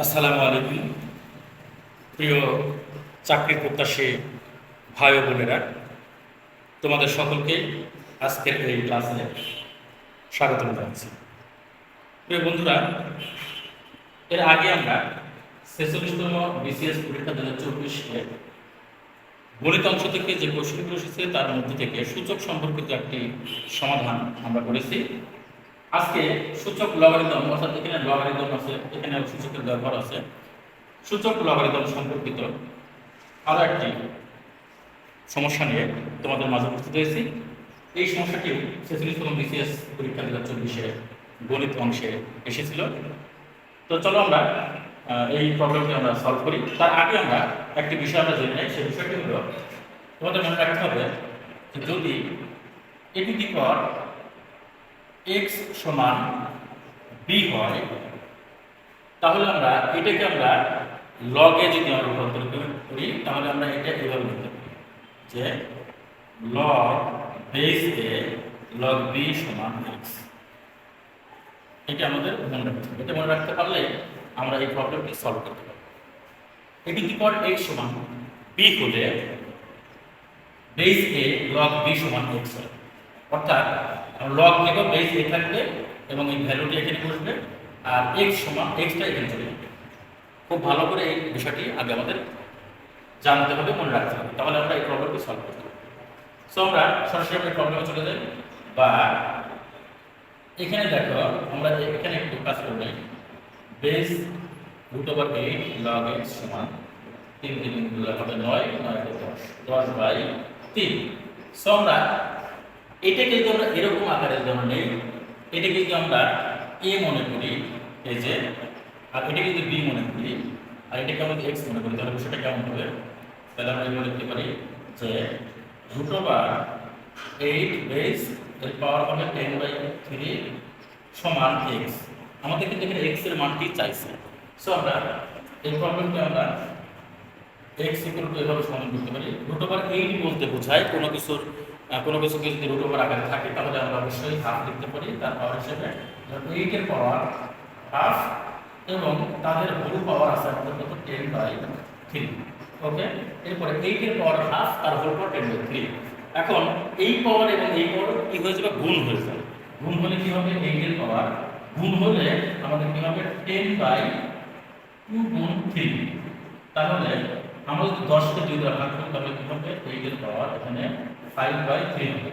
আসসালামু আলাইকুম। প্রিয় চাকরির প্রত্যাশী ভাই বোনেরা, তোমাদের সকলকে আজকের এই ক্লাসে স্বাগতম জানাচ্ছি। প্রিয় বন্ধুরা, এর আগে আমরা ছেচল্লিশতম বিসিএস পরীক্ষা দু হাজার চব্বিশে গণিত অংশ থেকে যে প্রশ্নগুলো এসেছে, তার মধ্যে থেকে সূচক সম্পর্কিত একটি সমাধান আমরা করেছি। আজকে সূচক লগারিদম অর্থাৎ এখানে লগারিদম আছে, এখানে সূচকের ব্যবহার আছে। সূচক লগারিদম সম্পর্কিত আরও একটি সমস্যা নিয়ে তোমাদের মাঝে উপস্থিত হয়েছি। এই সমস্যাটিও ছেচল্লিশতম বিসিএস পরীক্ষা দু হাজার চব্বিশে গণিত অংশে এসেছিল। তো চলো আমরা এই প্রবলেমটি আমরা সলভ করি। তার আগে আমরা একটি বিষয় আমরা জেনে নেই সেই বিষয়টি হলো তোমাদের মনে রাখতে হবে যদি এটি পর এক্স সমান বি হয়, তাহলে আমরা এটাকে আমরা লগে যদি আমরা রূপান্তর করি, তাহলে আমরা এটা এভাবে লিখতে পারি যে log base A log B সমান এক্স এটা আমাদের মনে রাখতে হবে। এটা মনে রাখতে পারলে আমরা এই প্রবলেমটি সলভ করতে পারব। এটি কি পর এক্স সমান বি হলে বেস এ লগ বি সমান এক্স হয়। অর্থাৎ লগ নেব বেস এ থাকবে এবং এই ভ্যালুটি এখানে বসবে। আর এক্স সমান এক্সটা এখানে চলে যাবে। খুব ভালো করে এই বিষয়টি আগে আমাদের জানতে হবে, মনে রাখতে হবে। তাহলে আমরা এই প্রবলেমটি সলভ করতে পারব। সো আমরা সরাসরি আমরা প্রবলেমে চলে যাই। বা এখানে দেখো, আমরা এখানে একটু কাজ করব base root over eight log X সমান তিন তিন হবে নয় নয় দশ দশ বাই তিন। সো আমরা এটাকে যদি আমরা এরকম আকারে যদি আমরা নেই এটাকে যদি আমরা এ মনে করি, এই যে, আর এটাকে যদি বি মনে করি, আর এটাকে আমরা যদি এক্স মনে করি, তাহলে বিষয়টা কেমন হবে? তাহলে আমরা এগুলো লিখতে পারি যে রুট ওভার এইট বেস এর পাওয়ার হবে টেন বাই থ্রি সমান এক্স আমাদের কিন্তু এখানে এক্সের মানটি চাইছে? সো আমরা এই প্রবলেমটি আমরা এক্স ইকুয়াল টু এভাবে সমাধান করতে পারি। রুট ওভার এইট বলতে বোঝায় কোনো কিছুর কোনো কিছুকে যদি রুট ওভার আকারে থাকে, তাহলে আমরা অবশ্যই হাফ লিখতে পারি। তার পাওয়ার হিসেবে এইটের পাওয়ার হাফ এবং তাদের হোল পাওয়ার আছে আমাদের কত টেন বাই থ্রি ওকে এরপরে এইটের power half R whole power ten by three এখন এই পাওয়ার এবং এই পাওয়ার কি হয়ে যাবে? গুণ হয়ে যাবে। গুণ হলে কি হবে? এইটের পাওয়ার গুণ হলে আমাদের কি হবে? টেন বাই টু গুণ থ্রি তাহলে আমরা যদি দশকে দুই দ্বারা ভাগ করি তাহলে কি হবে? এইটের পাওয়ার এখানে ফাইভ বাই থ্রি হবে।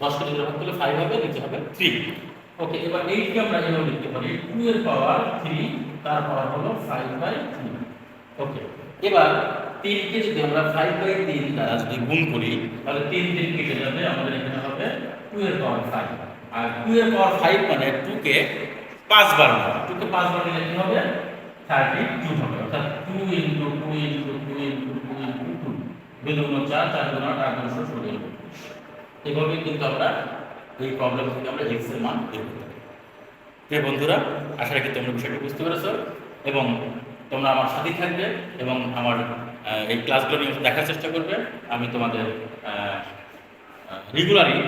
দশকে দুই দ্বারা করলে ফাইভ হবে, নিচে হবে থ্রি ওকে এবার এইটকে আমরা এভাবে লিখতে পারি। টু এর পাওয়ার থ্রি তার পাওয়ার হলো ফাইভ বাই থ্রি ওকে এবার তিনকে যদি আমরা ফাইভ বাই তিন দ্বারা যদি গুণ করি, তাহলে তিন তিন কেটে যাবে? আমাদের এখানে হবে টু এর পাওয়ার ফাইভ আর টু এর পাওয়ার ফাইভ মানে টুকে পাঁচবার নেওয়া টুকে পাঁচবার নিলে কি হবে? থার্টি টু হবে। অর্থাৎ two into two into two into চার চার গুণ আট আট ষোলো এভাবেই কিন্তু আমরা এই প্রবলেম থেকে আমরা এক্সের মান বের করতে প্রিয় বন্ধুরা, আশা রাখি তোমরা বিষয়টি বুঝতে পেরেছ এবং তোমরা আমার সাথেই থাকবে এবং আমার এই ক্লাসগুলো নিয়মিত দেখার চেষ্টা করবে। আমি তোমাদের রেগুলারই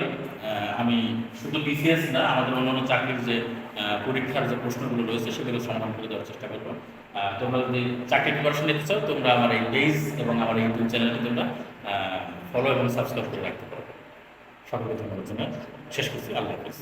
আমি শুধু বিসিএস না, আমাদের অন্যান্য চাকরির যে পরীক্ষার যে প্রশ্নগুলো রয়েছে সেগুলো সমাধান করে দেওয়ার চেষ্টা করব। তোমরা যদি চাকরি প্রিপারেশন নিতে চাও তোমরা আমার এই পেজ এবং আমার ইউটিউব চ্যানেলটি তোমরা ফলো এবং সাবস্ক্রাইব করে রাখতে পারো। ধন্যবাদ জানাই। শেষ করছি। আল্লাহ হাফিজ।